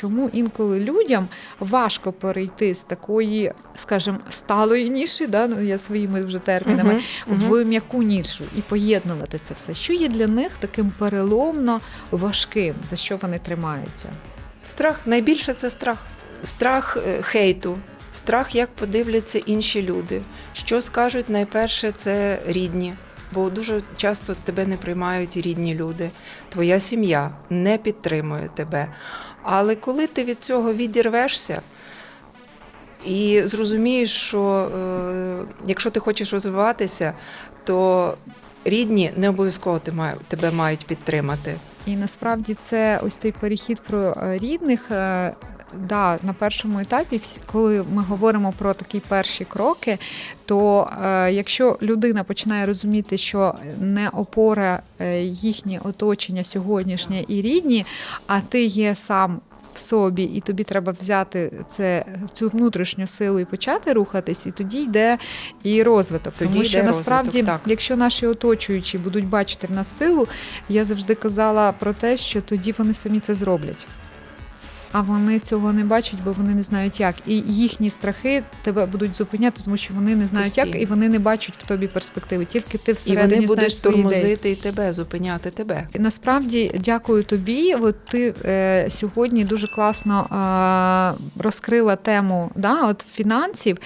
чому інколи людям важко перейти з такої, скажімо, сталої ніші, да, ну я своїми вже термінами, Мгм, мгм. в м'яку нішу і поєднувати це все. Що є для них таким переломно важким, за що вони тримаються? Страх найбільше це страх. Страх е, хейту, страх, як подивляться інші люди. Що скажуть найперше, це рідні. Бо дуже часто тебе не приймають рідні люди. Твоя сім'я не підтримує тебе. Але коли ти від цього відірвешся і зрозумієш, що е, якщо ти хочеш розвиватися, то рідні не обов'язково тебе мають підтримати. І насправді це ось цей перехід про е, рідних. Да, на першому етапі, коли ми говоримо про такі перші кроки, то е, якщо людина починає розуміти, що не опора е, їхнє оточення сьогоднішнє і рідні, а ти є сам в собі, і тобі треба взяти це цю внутрішню силу і почати рухатись, і тоді йде і розвиток. Тоді Тому що йде насправді, розвиток, так. якщо наші оточуючі будуть бачити в нас силу, я завжди казала про те, що тоді вони самі це зроблять. А вони цього не бачать, бо вони не знають як. І їхні страхи тебе будуть зупиняти, тому що вони не знають як, і вони не бачать в тобі перспективи. Тільки ти І всередині вони знаєш будуть ідеї. тормозити і тебе, зупиняти тебе. І Насправді дякую тобі. От ти е, сьогодні дуже класно е, розкрила тему да, от фінансів.